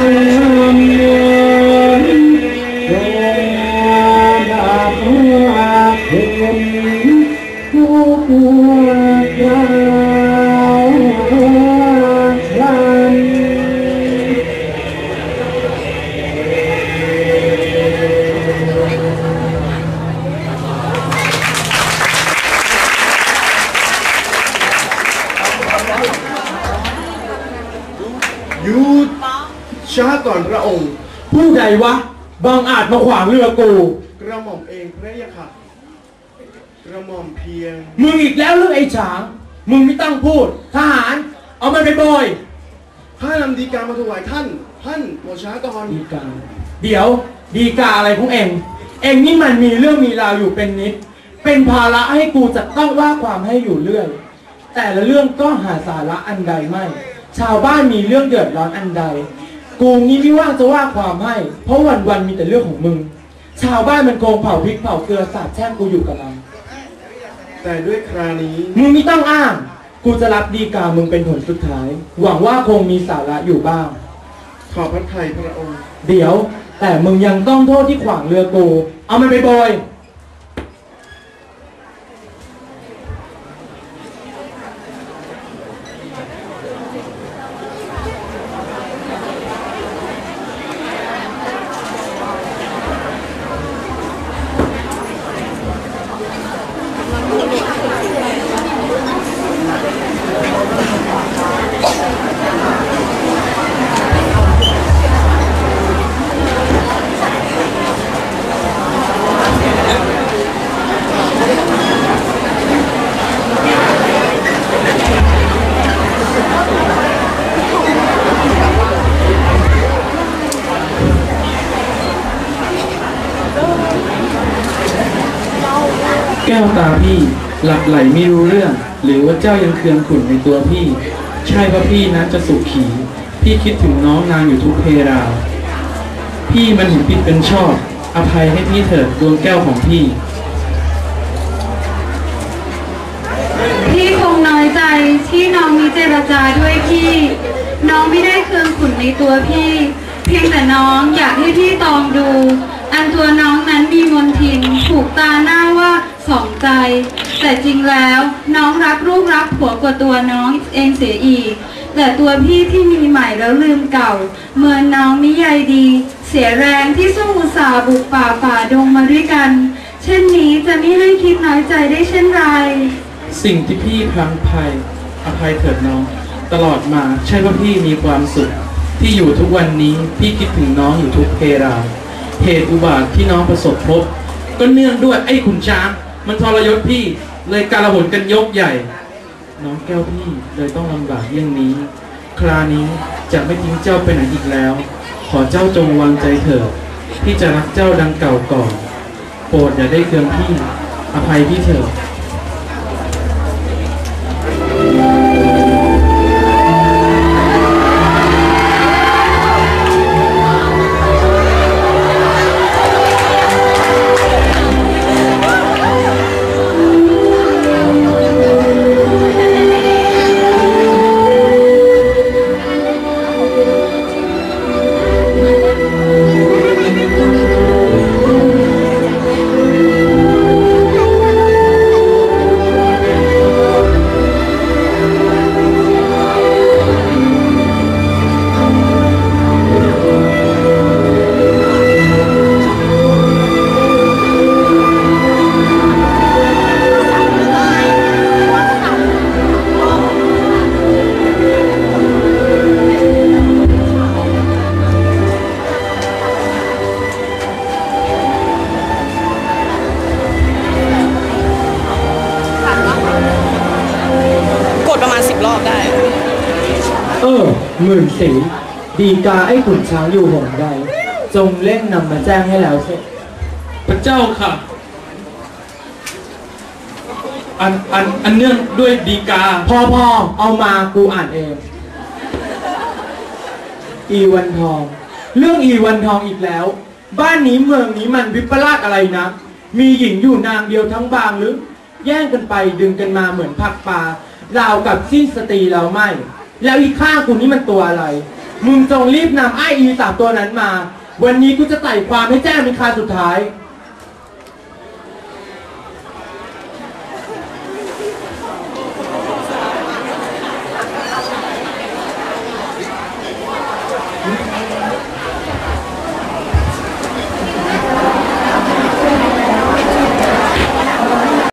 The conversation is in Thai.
嗯。 ช้าก่อนพระองค์ ผู้ใดวะบังอาจมาขวางเรือกูกระหม่อมเองพระยะค่ะ กระหม่อมเพียง มึงอีกแล้วหรือไอ้ฉาง มึงไม่ต้องพูด ทหาร เอามันไปโบยข้านำดีกามาถวายท่าน ท่านโมช้าก่อนดีกา เดี๋ยวดีกาอะไรของเอง เองนี่มันมีเรื่องมีราวอยู่เป็นนิด เป็นภาระให้กูจะต้องว่าความให้อยู่เรื่อย แต่ละเรื่องก็หาสาระอันใดไม่ ชาวบ้านมีเรื่องเดือดร้อนอันใด กูงี้ไม่ว่างจะว่าความให้ เพราะวันวันๆมีแต่เรื่องของมึง ชาวบ้านมันโกงเผาพริกเผาเกลือสาดแช่งกูอยู่กับมันแต่ด้วยครานี้ มึงไม่ต้องอ้าง กูจะรับดีกามึงเป็นผลสุดท้าย หวังว่าคงมีสาระอยู่บ้าง ขอบพระทัยพระองค์ เดี๋ยว แต่มึงยังต้องโทษที่ขวางเรือกู เอามันไปโบย แก้วตาพี่หลับไหลไม่รู้เรื่อง หรือว่าเจ้ายังเคืองขุ่นในตัวพี่ ใช่ว่าพี่นะจะสุขี พี่คิดถึงน้องนางอยู่ทุกเพรา พี่มันเห็นผิดเป็นชอบ อภัยให้พี่เถิดดวงแก้วของพี่ พี่คงน้อยใจที่น้องมีเจรจาด้วยพี่ น้องไม่ได้เคืองขุนในตัวพี่ เพียงแต่น้องอยากให้พี่ตองดู อันตัวน้องนั้นมีมนทินถูกตาหน้าว่า ใจ แต่จริงแล้วน้องรักลูกรักผัวกว่าตัวน้องเองเสียอีก แต่ตัวพี่ที่มีใหม่แล้วลืมเก่า เมื่อน้องนิยายดี เสียแรงที่สู้อุตสาบุกป่าฝ่าดงมาด้วยกัน เช่นนี้จะไม่ให้คิดน้อยใจได้เช่นไร สิ่งที่พี่พลังภัยอภัยเถิดน้อง ตลอดมาใช่ว่าพี่มีความสุข ที่อยู่ทุกวันนี้พี่คิดถึงน้องอยู่ทุกเพราเหตุอุบาทที่น้องประสบพบ ก็เนื่องด้วยไอ้ขุนช้าง มันทรยศพี่เลยการะหนกันยกใหญ่ น้องแก้วพี่เลยต้องลำบากเยี่ยงนี้ ครานี้จะไม่ทิ้งเจ้าไปไหนอีกแล้ว ขอเจ้าจงวางใจเถิดพี่จะรักเจ้าดังเก่าก่อน โปรดอย่าได้เคืองพี่ อภัยพี่เถิด หมื่นสีดีกาไอ้ขุนช้างอยู่หงใดจงเร่งนำมาแจ้งให้แล้วเสร็จพระเจ้าค่ะ อันอันอันเนื่องด้วยดีกา พอพอเอามากูอ่านเอง อีวันทอง เรื่องอีวันทองอีกแล้ว บ้านนี้เมืองนี้มันวิปลาสอะไรนะ มีหญิงอยู่นางเดียวทั้งบางหรือ แย่งกันไปดึงกันมาเหมือนผักปลาราวกับสิ้นสตรีแล้วไม่ แล้วอีข้างกูนี่มันตัวอะไร มึงจงรีบนำไอ้อีสามตัวนั้นมา วันนี้กูจะไต่ความให้แจ้งเป็นคาสุดท้าย